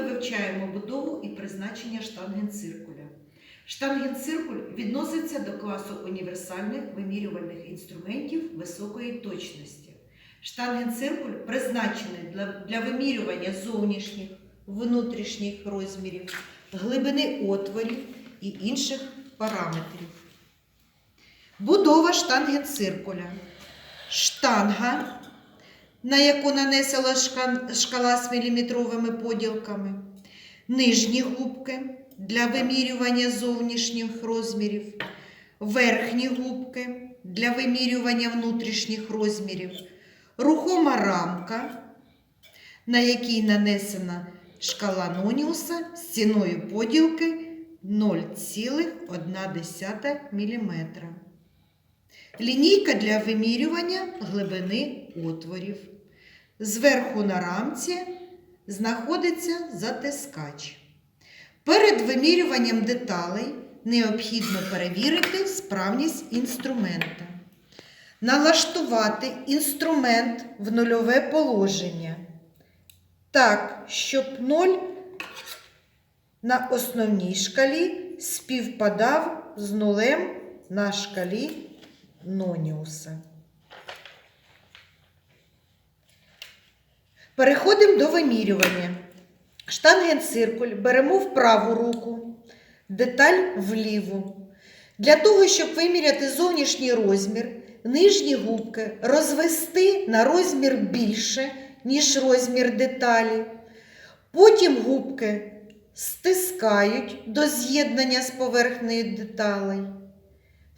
вивчаємо будову і призначення штангенциркуля. Штангенциркуль відноситься до класу універсальних вимірювальних інструментів високої точності. Штангенциркуль призначений для, для вимірювання зовнішніх, внутрішніх розмірів, глибини отворів і інших параметрів. Будова штангенциркуля. Штанга, на яку нанесена шкала з міліметровими поділками, нижні губки для вимірювання зовнішніх розмірів, верхні губки для вимірювання внутрішніх розмірів, рухома рамка, на якій нанесена шкала Ноніуса з ціною поділки 0,1 мм. Лінійка для вимірювання глибини отворів. Зверху на рамці знаходиться затискач. Перед вимірюванням деталей необхідно перевірити справність інструмента. Налаштувати інструмент в нульове положення так, щоб 0 на основній шкалі співпадав з нулем на шкалі Ноніуса. Переходимо до вимірювання. Штангенциркуль беремо в праву руку, деталь в ліву. Для того, щоб виміряти зовнішній розмір, нижні губки розвести на розмір більше, ніж розмір деталі. Потім губки стискають до з'єднання з поверхнею деталей.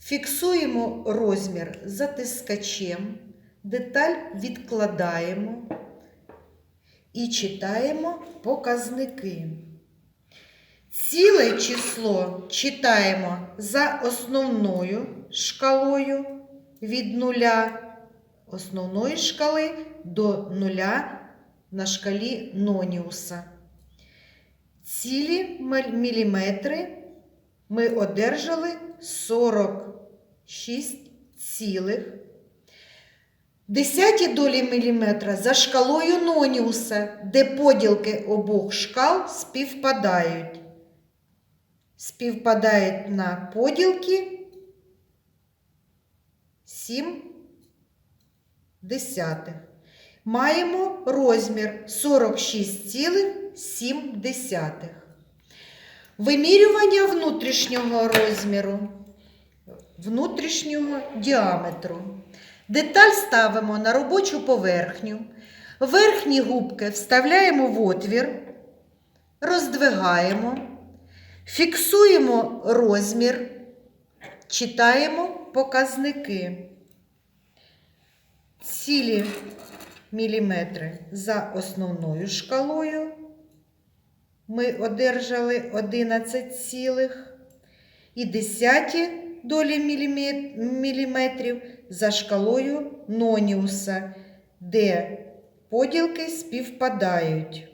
Фіксуємо розмір затискачем, деталь відкладаємо і читаємо показники. Ціле число читаємо за основною шкалою від нуля основної шкали до нуля на шкалі Ноніуса. Цілі міліметри ми одержали 40 6, десяті долі міліметра за шкалою Ноніуса, де поділки обох шкал співпадають. Співпадають на поділки 7 десятих. Маємо розмір 46,7. Вимірювання внутрішнього розміру внутрішнього діаметру. Деталь ставимо на робочу поверхню. Верхні губки вставляємо в отвір, роздвигаємо, фіксуємо розмір, читаємо показники. Цілі міліметри за основною шкалою. Ми одержали 11 цілих і десяті долі міліметрів за шкалою Ноніуса, де поділки співпадають.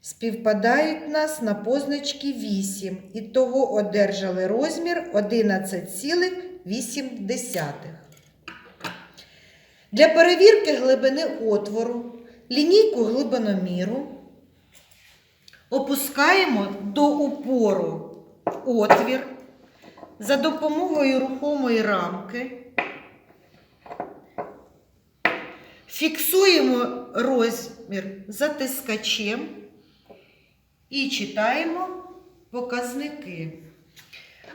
Співпадають нас на позначці 8, і того одержали розмір 11,8. Для перевірки глибини отвору лінійку глибиноміру опускаємо до упору отвір за допомогою рухомої рамки. Фіксуємо розмір затискачем і читаємо показники.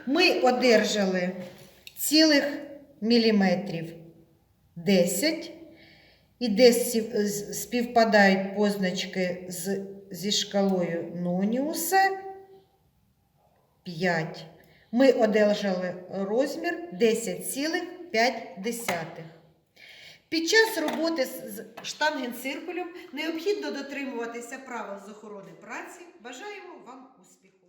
Ми одержали цілих міліметрів 10, і десь співпадають позначки з, зі шкалою Ноніуса 5. Ми одержали розмір 10,5. Під час роботи з штангенциркулем необхідно дотримуватися правил з охорони праці. Бажаємо вам успіху!